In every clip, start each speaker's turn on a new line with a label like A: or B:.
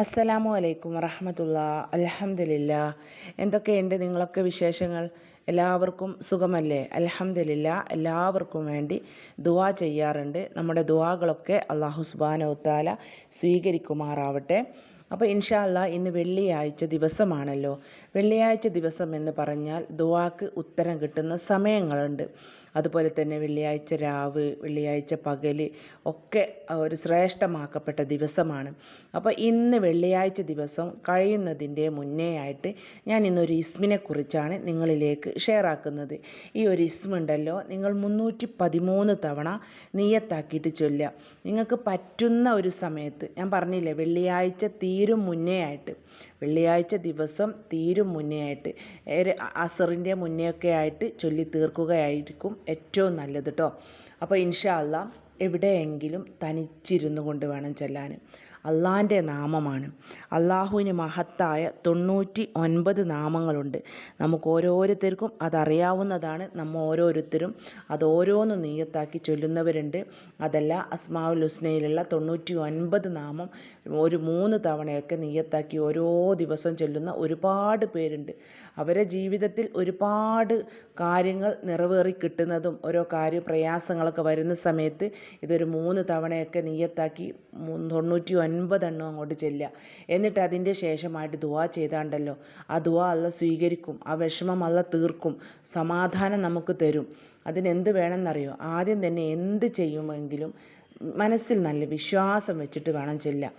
A: അസ്സലാമു അലൈക്കും വറഹമത്തുള്ള അലഹമില്ല എന്തൊക്കെയുണ്ട് നിങ്ങളൊക്കെ വിശേഷങ്ങൾ? എല്ലാവർക്കും സുഖമല്ലേ? അലഹമില്ല എല്ലാവർക്കും വേണ്ടി ദുവാ ചെയ്യാറുണ്ട്. നമ്മുടെ ദുവാകളൊക്കെ അള്ളാഹു സുബാനോത്താല സ്വീകരിക്കുമാറാവട്ടെ. അപ്പോൾ ഇൻഷാ അല്ലാ ഇന്ന് വെള്ളിയാഴ്ച ദിവസമാണല്ലോ. വെള്ളിയാഴ്ച ദിവസം എന്ന് പറഞ്ഞാൽ ദുവാക്ക് ഉത്തരം കിട്ടുന്ന സമയങ്ങളുണ്ട്. അതുപോലെ തന്നെ വെള്ളിയാഴ്ച രാവ് വെള്ളിയാഴ്ച പകൽ ഒക്കെ ഒരു ശ്രേഷ്ഠമാക്കപ്പെട്ട ദിവസമാണ്. അപ്പോൾ ഇന്ന് വെള്ളിയാഴ്ച ദിവസം കഴിയുന്നതിന്റെ മുന്നേ ആയിട്ട് ഞാൻ ഇന്നൊരു ഇസ്മിനെക്കുറിച്ചാണ് നിങ്ങളിലേക്ക് ഷെയർ ആക്കുന്നത്. ഈ ഒരു ഇസ്മ ഉണ്ടല്ലോ നിങ്ങൾ മുന്നൂറ്റി പതിമൂന്ന് തവണ നീയത്താക്കിയിട്ട് ചൊല്ലുക. നിങ്ങൾക്ക് പറ്റുന്ന ഒരു സമയത്ത് ഞാൻ പറഞ്ഞില്ലേ വെള്ളിയാഴ്ച തീരും മുന്നേ ആയിട്ട്. വെള്ളിയാഴ്ച ദിവസം തീരും മുന്നേ ആയിട്ട് അസറിന്റെ മുന്നേ ഒക്കെ ആയിട്ട് ചൊല്ലി തീർക്കുകയായിരിക്കും ഏറ്റവും നല്ലത് കേട്ടോ അപ്പോൾ ഇൻഷാ അല്ലാ എവിടെയെങ്കിലും തനിച്ചിരുന്നു കൊണ്ട് വേണം ചെല്ലാൻ. അള്ളാന്റെ നാമമാണ്. അള്ളാഹുവിന് മഹത്തായ തൊണ്ണൂറ്റി ഒൻപത് നാമങ്ങളുണ്ട്. നമുക്ക് ഓരോരുത്തർക്കും അതറിയാവുന്നതാണ്. നമ്മൾ ഓരോരുത്തരും അത് ഓരോന്ന് നീയത്താക്കി ചൊല്ലുന്നവരുണ്ട്. അതല്ല അസ്മാവുൽ ഹുസ്നയിലുള്ള തൊണ്ണൂറ്റി ഒൻപത് നാമം ഒരു മൂന്ന് തവണയൊക്കെ നീയത്താക്കി ഓരോ ദിവസം ചൊല്ലുന്ന ഒരുപാട് പേരുണ്ട്. അവരെ ജീവിതത്തിൽ ഒരുപാട് കാര്യങ്ങൾ നിറവേറി കിട്ടുന്നതും ഓരോ കാര്യ പ്രയാസങ്ങളൊക്കെ വരുന്ന സമയത്ത് ഇതൊരു മൂന്ന് തവണയൊക്കെ നീയത്താക്കി തൊണ്ണൂറ്റി ഒൻപതെണ്ണം അങ്ങോട്ട് ചെല്ലുക. എന്നിട്ട് അതിന്റെ ശേഷമായിട്ട് ദുവാ ചെയ്താണ്ടല്ലോ. ആ ദുവാ അല്ല സ്വീകരിക്കും. ആ വിഷമം അല്ല തീർക്കും. സമാധാനം നമുക്ക് തരും. അതിനെന്ത് വേണമെന്നറിയോ? ആദ്യം തന്നെ എന്ത് ചെയ്യുമെങ്കിലും മനസ്സിൽ നല്ല വിശ്വാസം വെച്ചിട്ട് വേണം ചെല്ലുക.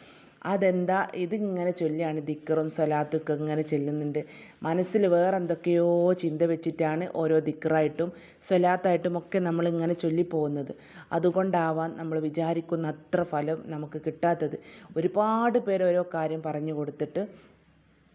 A: അതെന്താ? ഇതിങ്ങനെ ചൊല്ലിയാണ് ദിക്കറും സ്വലാത്തൊക്കെ ഇങ്ങനെ ചെല്ലുന്നുണ്ട്. മനസ്സിൽ വേറെ എന്തൊക്കെയോ ചിന്ത വെച്ചിട്ടാണ് ഓരോ ദിക്കറായിട്ടും സ്വലാത്തായിട്ടും ഒക്കെ നമ്മളിങ്ങനെ ചൊല്ലിപ്പോകുന്നത്. അതുകൊണ്ടാവാൻ നമ്മൾ വിചാരിക്കുന്ന അത്ര ഫലം നമുക്ക് കിട്ടാത്തത്. ഒരുപാട് പേര് ഓരോ കാര്യം പറഞ്ഞു കൊടുത്തിട്ട്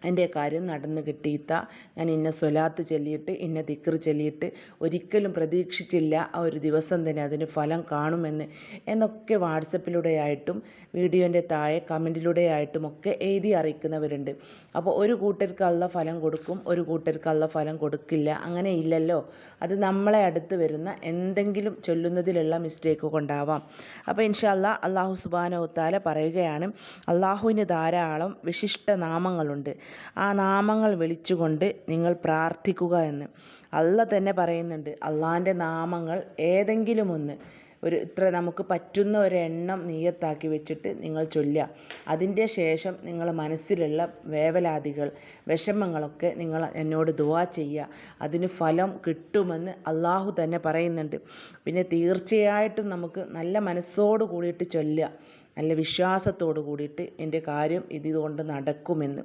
A: എന്റെ കാര്യം നടന്നു കിട്ടിയിത്ത ഞാൻ ഇന്ന സ്വലാത്ത് ചൊല്ലിയിട്ട് ഇന്ന ദിക്ർ ചൊല്ലിയിട്ട് ഒരിക്കലും പ്രതീക്ഷിച്ചില്ല. ആ ഒരു ദിവസം തന്നെ അതിന് ഫലം കാണുമെന്ന്. എന്നൊക്കെ വാട്സപ്പിലൂടെ ആയിട്ടും വീഡിയോന്റെ താഴെ കമന്റിലൂടെ ആയിട്ടും ഒക്കെ എഴുതി അറിയിക്കുന്നവരുണ്ട്. അപ്പോൾ ഒരു കൂട്ടർക്ക് അല്ല ഫലം കൊടുക്കും ഒരു കൂട്ടർക്ക് അല്ല ഫലം കൊടുക്കില്ല. അങ്ങനെ ഇല്ലല്ലോ. അത് നമ്മളെ അടുത്ത് വരുന്ന എന്തെങ്കിലും ചൊല്ലുന്നതിലുള്ള മിസ്റ്റേക്ക് കൊണ്ടാവാം. അപ്പോൾ ഇൻഷാ ഇൻഷാല്ല അള്ളാഹു സുബാനോത്താല പറയുകയാണ് അള്ളാഹുവിന് ധാരാളം വിശിഷ്ട നാമങ്ങളുണ്ട്. ആ നാമങ്ങൾ വിളിച്ചുകൊണ്ട് നിങ്ങൾ പ്രാർത്ഥിക്കുക എന്ന്. അല്ല തന്നെ പറയുന്നുണ്ട് അള്ളാന്റെ നാമങ്ങൾ ഏതെങ്കിലും ഒന്ന് ഒരു ഇത്ര നമുക്ക് പറ്റുന്ന ഒരെണ്ണം നീയത്താക്കി വെച്ചിട്ട് നിങ്ങൾ ചൊല്ലുക. അതിന്റെ ശേഷം നിങ്ങൾ മനസ്സിലുള്ള വേവലാതികൾ വിഷമങ്ങളൊക്കെ നിങ്ങൾ എന്നോട് ദുവാ ചെയ്യുക. അതിന് ഫലം കിട്ടുമെന്ന് അള്ളാഹു തന്നെ പറയുന്നുണ്ട്. പിന്നെ തീർച്ചയായിട്ടും നമുക്ക് നല്ല മനസ്സോട് കൂടിയിട്ട് ചൊല്ലുക. നല്ല വിശ്വാസത്തോട് കൂടിയിട്ട് എന്റെ കാര്യം ഇതുകൊണ്ട് നടക്കുമെന്ന്.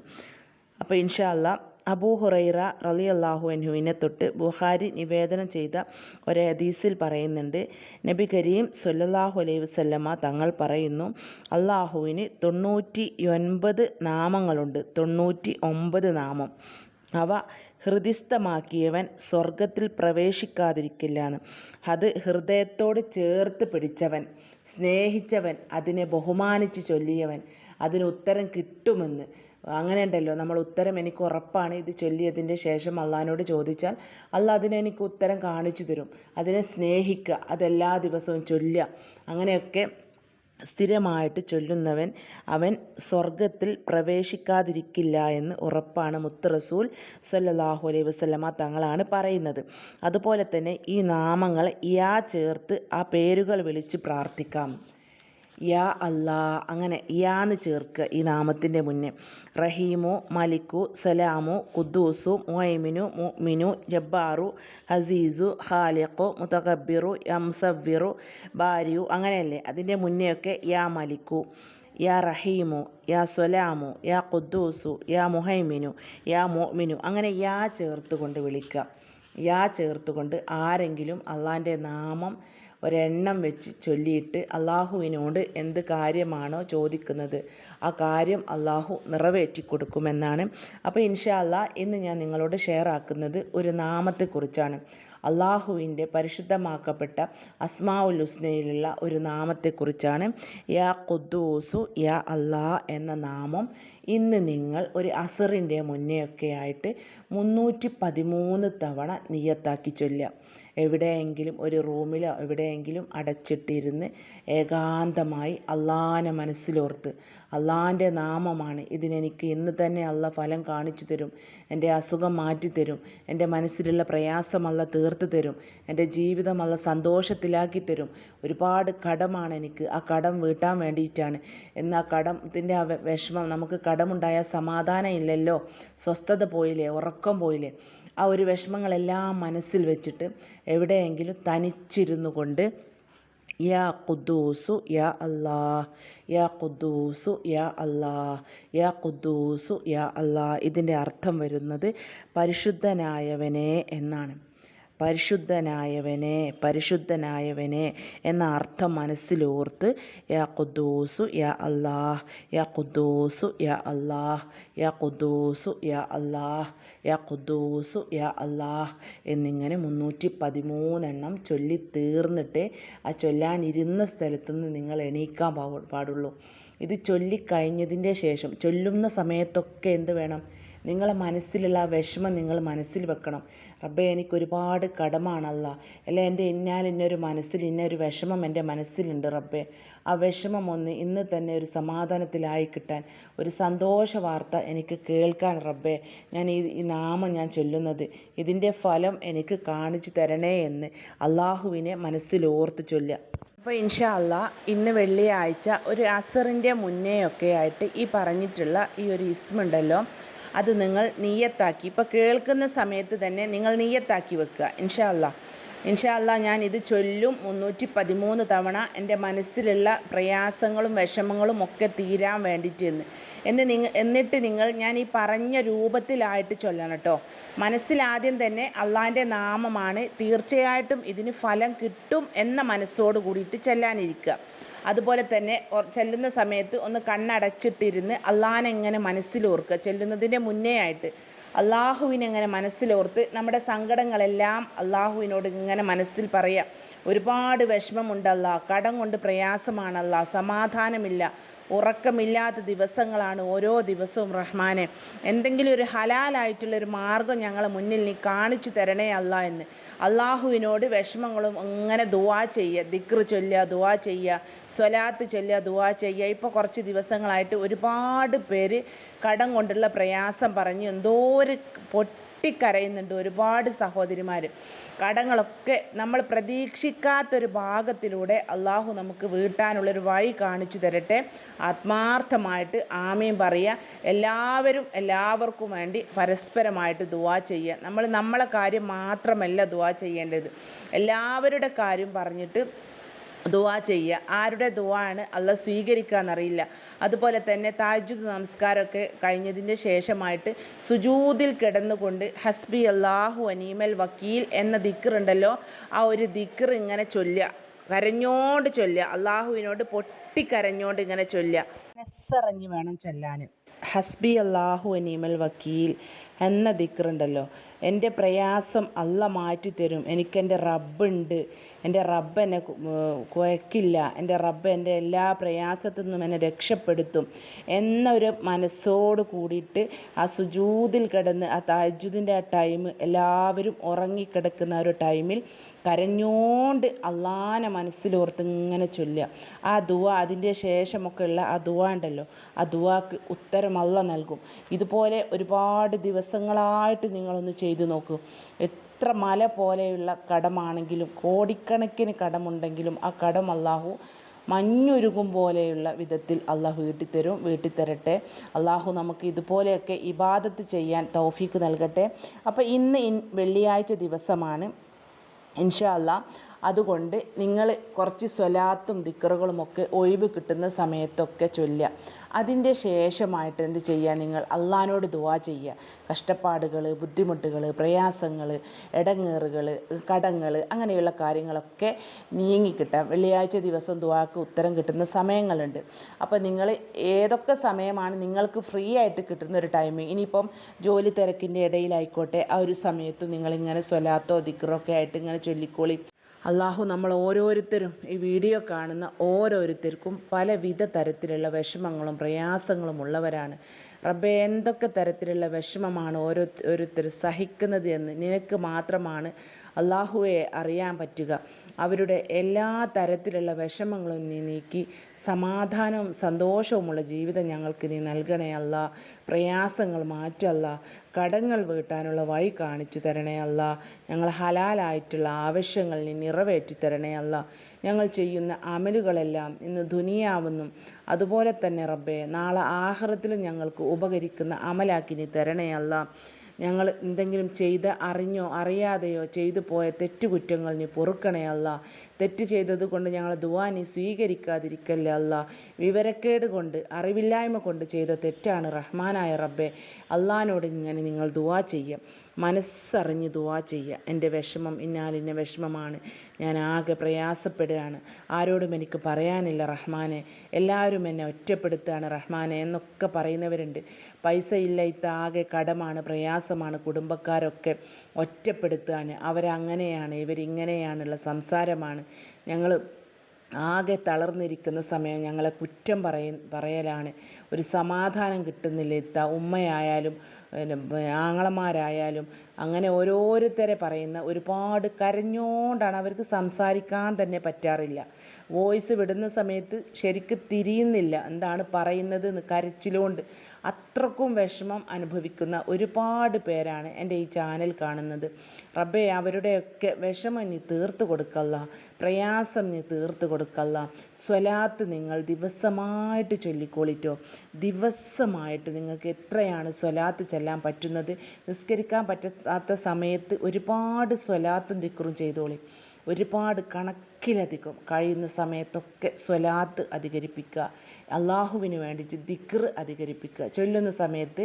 A: അപ്പോൾ ഇൻഷാല്ല അബൂ ഹുറൈറ റലി അള്ളാഹു അൻഹുവിനെ തൊട്ട് ബുഹാരി നിവേദനം ചെയ്ത ഒരു ഹദീസിൽ പറയുന്നുണ്ട് നബി കരീം സൊല്ലാഹു അലൈഹി വസല്ലമ തങ്ങൾ പറയുന്നു അള്ളാഹുവിന് തൊണ്ണൂറ്റി ഒൻപത് നാമങ്ങളുണ്ട് തൊണ്ണൂറ്റി ഒമ്പത് നാമം. അവ ഹൃദിസ്ഥമാക്കിയവൻ സ്വർഗത്തിൽ പ്രവേശിക്കാതിരിക്കില്ല എന്ന് അത് ഹൃദയത്തോട് ചേർത്ത് പിടിച്ചവൻ സ്നേഹിച്ചവൻ അതിനെ ബഹുമാനിച്ച് ചൊല്ലിയവൻ അതിന് ഉത്തരം കിട്ടുമെന്ന്. അങ്ങനെ ഉണ്ടല്ലോ നമ്മൾ ഉത്തരം എനിക്ക് ഉറപ്പാണ്. ഇത് ചൊല്ലിയതിന്റെ ശേഷം അള്ളഹാനോട് ചോദിച്ചാൽ അള്ളാഹ് അതിന് എനിക്ക് ഉത്തരം കാണിച്ചു തരും. അതിനെ സ്നേഹിക്കുക. അതെല്ലാ ദിവസവും ചൊല്ലുക. അങ്ങനെയൊക്കെ സ്ഥിരമായിട്ട് ചൊല്ലുന്നവൻ അവൻ സ്വർഗത്തിൽ പ്രവേശിക്കാതിരിക്കില്ല എന്ന് ഉറപ്പാണ് മുത്ത് റസൂൽ സല്ലാഹു അലൈഹി വസല്ലമ തങ്ങളാണ് പറയുന്നത്. അതുപോലെ തന്നെ ഈ നാമങ്ങൾ ഇയാ ചേർത്ത് ആ പേരുകൾ വിളിച്ച് പ്രാർത്ഥിക്കാം. യാ അല്ലാ അങ്ങനെ യാന്ന് ചേർക്കുക ഈ നാമത്തിന്റെ മുന്നേ. റഹീമു മലിക്കു സലാമു ഖുദ്ദൂസു മുഹൈമിനു മുഅ്മിനു ജബ്ബാറു ഹസീസു ഖാലിഖു മുതകബ്ബിറു യംസവ്വിറു ബാരിയു അങ്ങനെയല്ലേ? അതിന്റെ മുന്നെയൊക്കെ യാ മലിക്കു യാ റഹീമു യാ സൊലാമു യാ ഖുദ്ദൂസു യാ മുഹൈമിനു യാ മുഅ്മിനു അങ്ങനെ യാ ചേർത്ത് കൊണ്ട് വിളിക്കുക. യാ ചേർത്തുകൊണ്ട് ആരെങ്കിലും അള്ളാന്റെ നാമം ഒരെണ്ണം വെച്ച് ചൊല്ലിയിട്ട് അള്ളാഹുവിനോട് എന്ത് കാര്യമാണോ ചോദിക്കുന്നത് ആ കാര്യം അള്ളാഹു നിറവേറ്റി കൊടുക്കുമെന്നാണ്. അപ്പോൾ ഇൻഷാ അല്ലാ ഇന്ന് ഞാൻ നിങ്ങളോട് ഷെയർ ആക്കുന്നത് ഒരു നാമത്തെക്കുറിച്ചാണ്. അള്ളാഹുവിന്റെ പരിശുദ്ധമാക്കപ്പെട്ട അസ്മാഉൽ ഹുസ്നയിലുള്ള ഒരു നാമത്തെക്കുറിച്ചാണ്. യാ ഖുദ്ദൂസു യാ അല്ലാ എന്ന നാമം ഇന്ന് നിങ്ങൾ ഒരു അസറിന്റെ മുന്നെയൊക്കെയായിട്ട് മുന്നൂറ്റി പതിമൂന്ന് തവണ നിയത്താക്കി ചൊല്ലുക. എവിടെയെങ്കിലും ഒരു റൂമിലോ എവിടെയെങ്കിലും അടച്ചിട്ടിരുന്ന് ഏകാന്തമായി അള്ളാഹാനെ മനസ്സിലോർത്ത് അള്ളാഹാന്റെ നാമമാണ് ഇതിനെനിക്ക് ഇന്ന് തന്നെ അള്ള ഫലം കാണിച്ചു തരും എന്റെ അസുഖം മാറ്റിത്തരും എന്റെ മനസ്സിലുള്ള പ്രയാസം അള്ള തീർത്ത് തരും എന്റെ ജീവിതം അള്ള സന്തോഷത്തിലാക്കി തരും. ഒരുപാട് കടമാണ് എനിക്ക്. ആ കടം വീട്ടാൻ വേണ്ടിയിട്ടാണ്. എന്ന് ആ കടത്തിന്റെ ആ വിഷമം നമുക്ക് കടമുണ്ടായാൽ സമാധാനം ഇല്ലല്ലോ. സ്വസ്ഥത പോയില്ലേ? ഉറക്കം പോയില്ലേ? ആ ഒരു വിഷമങ്ങളെല്ലാം മനസ്സിൽ വെച്ചിട്ട് എവിടെയെങ്കിലും തനിച്ചിരുന്നു കൊണ്ട് യാ ഖുദ്ദൂസു യാ അല്ലാ യാ ഖുദ്ദൂസു യാ അല്ലാ യാ ഖുദ്ദൂസു യാ അല്ലാ ഇതിന്റെ അർത്ഥം വരുന്നത് പരിശുദ്ധനായവനെ എന്നാണ്. പരിശുദ്ധനായവനെ പരിശുദ്ധനായവനെ എന്ന അർത്ഥം മനസ്സിലോർത്ത് യാ ഖുദ്ദൂസു യാ അല്ലാഹ് യാ ഖുദ്ദൂസു യാ അല്ലാഹ് യാ ഖുദ്ദൂസു യാ അല്ലാഹ് യാ ഖുദ്ദൂസു യാ അല്ലാഹ് എന്നിങ്ങനെ മുന്നൂറ്റി പതിമൂന്നെണ്ണം ചൊല്ലി തീർന്നിട്ട് ആ ചൊല്ലാനിരുന്ന സ്ഥലത്ത് നിന്ന് നിങ്ങൾ എണീക്കാൻ പാടുള്ളൂ. ഇത് ചൊല്ലിക്കഴിഞ്ഞതിന്റെ ശേഷം ചൊല്ലുന്ന സമയത്തൊക്കെ എന്ത് വേണം? നിങ്ങളെ മനസ്സിലുള്ള വിഷമം നിങ്ങൾ മനസ്സിൽ വെക്കണം. റബ്ബേ എനിക്ക് ഒരുപാട് കടമാണല്ല. അല്ല? എന്റെ ഇന്നാൽ ഇന്നൊരു മനസ്സിൽ ഇന്നൊരു വിഷമം എന്റെ മനസ്സിലുണ്ട് റബ്ബേ. ആ വിഷമം ഒന്ന് ഇന്ന് തന്നെ ഒരു സമാധാനത്തിലായി കിട്ടാൻ ഒരു സന്തോഷ വാർത്ത എനിക്ക് കേൾക്കാൻ റബ്ബേ. ഞാൻ ഈ ഈ നാമം ഞാൻ ചൊല്ലുന്നത് ഇതിന്റെ ഫലം എനിക്ക് കാണിച്ചു തരണേ എന്ന് അള്ളാഹുവിനെ മനസ്സിൽ ഓർത്ത് ചൊല്ലുക. അപ്പോൾ ഇൻഷാ അള്ളാ ഇന്ന് വെള്ളിയാഴ്ച ഒരു അസറിന്റെ മുന്നേ ഒക്കെ ആയിട്ട് ഈ പറഞ്ഞിട്ടുള്ള ഈ ഒരു ഇസ്മുണ്ടല്ലോ. അത് നിങ്ങൾ നീയത്താക്കി ഇപ്പോൾ കേൾക്കുന്ന സമയത്ത് തന്നെ നിങ്ങൾ നീയത്താക്കി വെക്കുക. ഇൻഷാ അല്ലാ ഇൻഷാ ഞാൻ ഇത് ചൊല്ലും മുന്നൂറ്റി പതിമൂന്ന് തവണ എന്റെ മനസ്സിലുള്ള പ്രയാസങ്ങളും വിഷമങ്ങളും ഒക്കെ തീരാൻ വേണ്ടിയിട്ട് എന്ന്. എന്ന് നിങ്ങൾ എന്നിട്ട് നിങ്ങൾ ഞാൻ ഈ പറഞ്ഞ രൂപത്തിലായിട്ട് ചൊല്ലണം കേട്ടോ. മനസ്സിലാദ്യം തന്നെ അള്ളാന്റെ നാമമാണ് തീർച്ചയായിട്ടും ഇതിന് ഫലം കിട്ടും എന്ന മനസ്സോട് കൂടിയിട്ട് ചെല്ലാനിരിക്കുക. അതുപോലെ തന്നെ ചെല്ലുന്ന സമയത്ത് ഒന്ന് കണ്ണടച്ചിട്ടിരുന്ന് അള്ളാഹനെങ്ങനെ മനസ്സിലോർക്കുക. ചെല്ലുന്നതിന്റെ മുന്നേ ആയിട്ട് അള്ളാഹുവിനെ ഇങ്ങനെ മനസ്സിലോർത്ത് നമ്മുടെ സങ്കടങ്ങളെല്ലാം അള്ളാഹുവിനോട് ഇങ്ങനെ മനസ്സിൽ പറയാം. ഒരുപാട് വിഷമമുണ്ടല്ല കടം കൊണ്ട് പ്രയാസമാണല്ല സമാധാനമില്ല. ഉറക്കമില്ലാത്ത ദിവസങ്ങളാണ് ഓരോ ദിവസവും റഹ്മാനെ. എന്തെങ്കിലും ഒരു ഹലാലായിട്ടുള്ളൊരു മാർഗം ഞങ്ങളെ മുന്നിൽ നീ കാണിച്ചു തരണേ അല്ല എന്ന്. അള്ളാഹുവിനോട് വിഷമങ്ങളും അങ്ങനെ ദുവാ ചെയ്യുക ദിക്റ് ചൊല്ലുക ദുവാ ചെയ്യുക സ്വലാത്ത് ചൊല്ലുക ദുവാ ചെയ്യുക. ഇപ്പോൾ കുറച്ച് ദിവസങ്ങളായിട്ട് ഒരുപാട് പേര് കടം കൊണ്ടുള്ള പ്രയാസം പറഞ്ഞ് എന്തോ ഒരു പൊട്ടിക്കരയുന്നുണ്ട് ഒരുപാട് സഹോദരിമാർ കടങ്ങളൊക്കെ നമ്മൾ പ്രതീക്ഷിക്കാത്തൊരു ഭാഗത്തിലൂടെ അള്ളാഹു നമുക്ക് വീട്ടാനുള്ളൊരു വഴി കാണിച്ചു തരട്ടെ. ആത്മാർത്ഥമായിട്ട് ആമയും പറയുക. എല്ലാവരും എല്ലാവർക്കും വേണ്ടി പരസ്പരമായിട്ട് ദുവാ ചെയ്യുക. നമ്മൾ നമ്മളെ കാര്യം മാത്രമല്ല ദുവാ ചെയ്യേണ്ടത്. എല്ലാവരുടെ കാര്യം പറഞ്ഞിട്ട് ദുവാ ചെയ്യുക. ആരുടെ ദുവാണ് അല്ല സ്വീകരിക്കുക എന്നറിയില്ല. അതുപോലെ തന്നെ താജുദ് നമസ്കാരമൊക്കെ കഴിഞ്ഞതിന്റെ ശേഷമായിട്ട് സുജൂതിൽ കിടന്നുകൊണ്ട് ഹസ്ബി അള്ളാഹു അനീമൽ വക്കീൽ എന്ന ദിക്കറുണ്ടല്ലോ ആ ഒരു ദിക്കർ ഇങ്ങനെ ചൊല്ലുക. കരഞ്ഞോണ്ട് ചൊല്ലുക. അള്ളാഹുവിനോട് പൊട്ടിക്കരഞ്ഞോണ്ട് ഇങ്ങനെ ചൊല്ലുക. നെസ്സറിഞ്ഞ് വേണം ചൊല്ലാൻ. ഹസ്ബി അള്ളാഹു അനീമൽ വക്കീൽ എന്ന ദിക്കറുണ്ടല്ലോ എന്റെ പ്രയാസം അല്ല മാറ്റിത്തരും. എനിക്കെന്റെ റബ്ബുണ്ട്. എന്റെ റബ്ബ് എന്നെ കുഴക്കില്ല. എന്റെ റബ്ബ് എന്റെ എല്ലാ പ്രയാസത്തിൽ നിന്നും എന്നെ രക്ഷപ്പെടുത്തും എന്നൊരു മനസ്സോട് കൂടിയിട്ട് ആ സുജൂതിൽ കിടന്ന് ആ തഹജ്ജുദിന്റെ ആ ടൈം എല്ലാവരും ഉറങ്ങിക്കിടക്കുന്ന ഒരു ടൈമിൽ കരഞ്ഞോണ്ട് അള്ളാനെ മനസ്സിലോർത്ത് ഇങ്ങനെ ചൊല്ലുക. ആ ദുവ അതിന്റെ ശേഷമൊക്കെ ഉള്ള ആ ദുവ ഉണ്ടല്ലോ ആ ദുവാക്ക് ഉത്തരം നൽകും. ഇതുപോലെ ഒരുപാട് ദിവസങ്ങളായിട്ട് നിങ്ങളൊന്ന് ചെയ്തു നോക്കൂ. എത്ര മല പോലെയുള്ള കടമാണെങ്കിലും കോടിക്കണക്കിന് കടമുണ്ടെങ്കിലും ആ കടം അള്ളാഹു മഞ്ഞുരുകും പോലെയുള്ള വിധത്തിൽ അള്ളാഹു വീട്ടിത്തരും വീട്ടിത്തരട്ടെ. അള്ളാഹു നമുക്ക് ഇതുപോലെയൊക്കെ ഇബാദത്ത് ചെയ്യാൻ തൗഫീക്ക് നൽകട്ടെ. അപ്പോൾ ഇന്ന് വെള്ളിയാഴ്ച ദിവസമാണ്. ഇൻഷാ അതുകൊണ്ട് നിങ്ങൾ കുറച്ച് സ്വലാത്തും ദിക്കറുകളുമൊക്കെ ഒഴിവ് കിട്ടുന്ന സമയത്തൊക്കെ ചൊല്ലുക. അതിന്റെ ശേഷമായിട്ട് എന്ത് ചെയ്യുക? നിങ്ങൾ അള്ളഹാനോട് ദുവാ ചെയ്യുക. കഷ്ടപ്പാടുകൾ ബുദ്ധിമുട്ടുകൾ പ്രയാസങ്ങൾ ഇടങ്ങേറുകൾ കടങ്ങൾ അങ്ങനെയുള്ള കാര്യങ്ങളൊക്കെ നീങ്ങിക്കിട്ടാം. വെള്ളിയാഴ്ച ദിവസം ദുവാക്ക് ഉത്തരം കിട്ടുന്ന സമയങ്ങളുണ്ട്. അപ്പോൾ നിങ്ങൾ ഏതൊക്കെ സമയമാണ് നിങ്ങൾക്ക് ഫ്രീ ആയിട്ട് കിട്ടുന്ന ഒരു ടൈമിങ് ഇനിയിപ്പം ജോലി തിരക്കിന്റെ ഇടയിലായിക്കോട്ടെ. ആ ഒരു സമയത്ത് നിങ്ങളിങ്ങനെ സ്വലാത്തോ ദിക്റോ ഒക്കെ ആയിട്ട് ഇങ്ങനെ ചൊല്ലിക്കോളി. അള്ളാഹു നമ്മൾ ഓരോരുത്തരും ഈ വീഡിയോ കാണുന്ന ഓരോരുത്തർക്കും പലവിധ തരത്തിലുള്ള വിഷമങ്ങളും പ്രയാസങ്ങളും ഉള്ളവരാണ്. റബ്ബെ എന്തൊക്കെ തരത്തിലുള്ള വിഷമമാണ് ഓരോ ഓരോരുത്തർ സഹിക്കുന്നത് എന്ന് നിനക്ക് മാത്രമാണ് അള്ളാഹുവെ അറിയാൻ പറ്റുക. അവരുടെ എല്ലാ തരത്തിലുള്ള വിഷമങ്ങളും നീ നീക്കി സമാധാനവും സന്തോഷവുമുള്ള ജീവിതം ഞങ്ങൾക്ക് നീ നൽകണേ അല്ല. പ്രയാസങ്ങൾ മാറ്റല്ല. കടങ്ങൾ വീട്ടാനുള്ള വഴി കാണിച്ചു തരണേ അല്ല. ഞങ്ങൾ ഹലാലായിട്ടുള്ള ആവശ്യങ്ങൾ നീ നിറവേറ്റി തരണേ അല്ല. ഞങ്ങൾ ചെയ്യുന്ന അമലുകളെല്ലാം ഇന്ന് ദുനിയാവെന്നും അതുപോലെ തന്നെ റബ്ബേ നാളെ ആഹ്റത്തിലും ഞങ്ങൾക്ക് ഉപകരിക്കുന്ന അമലാക്കി നീ തരണേ അല്ല. ഞങ്ങൾ എന്തെങ്കിലും ചെയ്ത് അറിഞ്ഞോ അറിയാതെയോ ചെയ്തു പോയ തെറ്റുകുറ്റങ്ങൾ നീ പൊറുക്കണേ അല്ല. തെറ്റ് ചെയ്തത് കൊണ്ട് ഞങ്ങൾ ദുവാ നീ സ്വീകരിക്കാതിരിക്കല്ലേ അല്ല. വിവരക്കേട് കൊണ്ട് അറിവില്ലായ്മ കൊണ്ട് ചെയ്ത തെറ്റാണ് റഹ്മാനായ റബ്ബെ. അള്ളഹാനോട് ഇങ്ങനെ നിങ്ങൾ ദുവാ ചെയ്യുക മനസ്സറിഞ്ഞ് ദുവാ ചെയ്യുക എന്റെ വിഷമം ഇന്നാലിന്റെ വിഷമമാണ്. ഞാൻ ആകെ പ്രയാസപ്പെടുകയാണ്. ആരോടും എനിക്ക് പറയാനില്ല റഹ്മാനെ. എല്ലാവരും എന്നെ ഒറ്റപ്പെടുത്തുകയാണ് റഹ്മാനെ എന്നൊക്കെ പറയുന്നവരുണ്ട്. പൈസ ഇല്ല ഇത്താകെ കടമാണ് പ്രയാസമാണ് കുടുംബക്കാരൊക്കെ ഒറ്റപ്പെടുത്തുകയാണ് അവരങ്ങനെയാണ് ഇവരിങ്ങനെയാണുള്ള സംസാരമാണ്. ഞങ്ങൾ ആകെ തളർന്നിരിക്കുന്ന സമയം ഞങ്ങളെ കുറ്റം പറയ പറയലാണ്. ഒരു സമാധാനം കിട്ടുന്നില്ല. ഇത്ത ഉമ്മയായാലും ആങ്ങളമാരായാലും അങ്ങനെ ഓരോരുത്തരെ പറയുന്ന ഒരുപാട് കരഞ്ഞോണ്ടാണ് അവർക്ക് സംസാരിക്കാൻ തന്നെ പറ്റാറില്ല. വോയിസ് വിടുന്ന സമയത്ത് ശരിക്ക് തിരിയുന്നില്ല. എന്താണ് പറയുന്നത് എന്ന് കരച്ചിലുകൊണ്ട് അത്രക്കും വിഷമം അനുഭവിക്കുന്ന ഒരുപാട് പേരാണ് എന്റെ ഈ ചാനൽ കാണുന്നത്. റബ്ബേ അവരുടെയൊക്കെ വിഷമം നീ തീർത്ത് കൊടുക്കല്ല. പ്രയാസം നീ തീർത്ത് കൊടുക്കല്ല. സ്വലാത്ത് നിങ്ങൾ ദിവസമായിട്ട് ചൊല്ലിക്കോളിറ്റോ ദിവസമായിട്ട് നിങ്ങൾക്ക് എത്രയാണ് സ്വലാത്ത് ചെല്ലാൻ പറ്റുന്നത്? നിസ്കരിക്കാൻ പറ്റാത്ത സമയത്ത് ഒരുപാട് സ്വലാത്തും ദിക്റും ചെയ്തോളി. ഒരുപാട് കണക്കിലധികം കഴിയുന്ന സമയത്തൊക്കെ സ്വലാത്ത് അധികരിപ്പിക്കുക അള്ളാഹുവിന് വേണ്ടിയിട്ട് ദിക്ർ അധികരിപ്പിക്കുക. ചൊല്ലുന്ന സമയത്ത്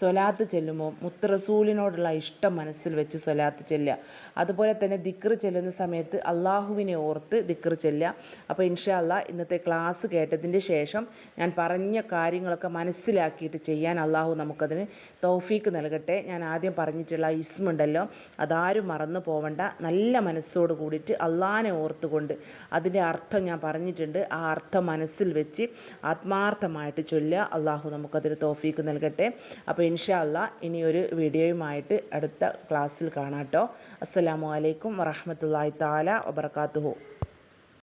A: സ്വലാത്ത് ചെല്ലുമ്പോൾ മുത്തറസൂലിനോടുള്ള ഇഷ്ടം മനസ്സിൽ വെച്ച് സ്വലാത്ത് ചെല്ലുക. അതുപോലെ തന്നെ ദിക്ർ ചെല്ലുന്ന സമയത്ത് അള്ളാഹുവിനെ ഓർത്ത് ദിക്ർ ചെല്ലുക. അപ്പോൾ ഇൻഷാല്ല ഇന്നത്തെ ക്ലാസ് കേട്ടതിന്റെ ശേഷം ഞാൻ പറഞ്ഞ കാര്യങ്ങളൊക്കെ മനസ്സിലാക്കിയിട്ട് ചെയ്യാൻ അള്ളാഹു നമുക്കതിന് തൗഫീക്ക് നൽകട്ടെ. ഞാൻ ആദ്യം പറഞ്ഞിട്ടുള്ള ഇസ്മുണ്ടല്ലോ അതാരും മറന്നു പോവണ്ട. നല്ല മനസ്സോട് കൂടിയിട്ട് അള്ളാഹിനെ ഓർത്തുകൊണ്ട് അതിന്റെ അർത്ഥം ഞാൻ പറഞ്ഞിട്ടുണ്ട്. ആ അർത്ഥം മനസ്സിൽ വെച്ച് ആത്മാർത്ഥമായിട്ട് ചൊല്ലുക. അള്ളാഹു നമുക്കതിന് തോഫീക്ക് നൽകട്ടെ. അപ്പോൾ ഇൻഷാ ഇനി ഒരു വീഡിയോയുമായിട്ട് അടുത്ത ക്ലാസ്സിൽ കാണാം കേട്ടോ. അസ്സലാമു അലൈക്കും വറഹമത്തല്ലാഹി താല വബർക്കാത്തുഹു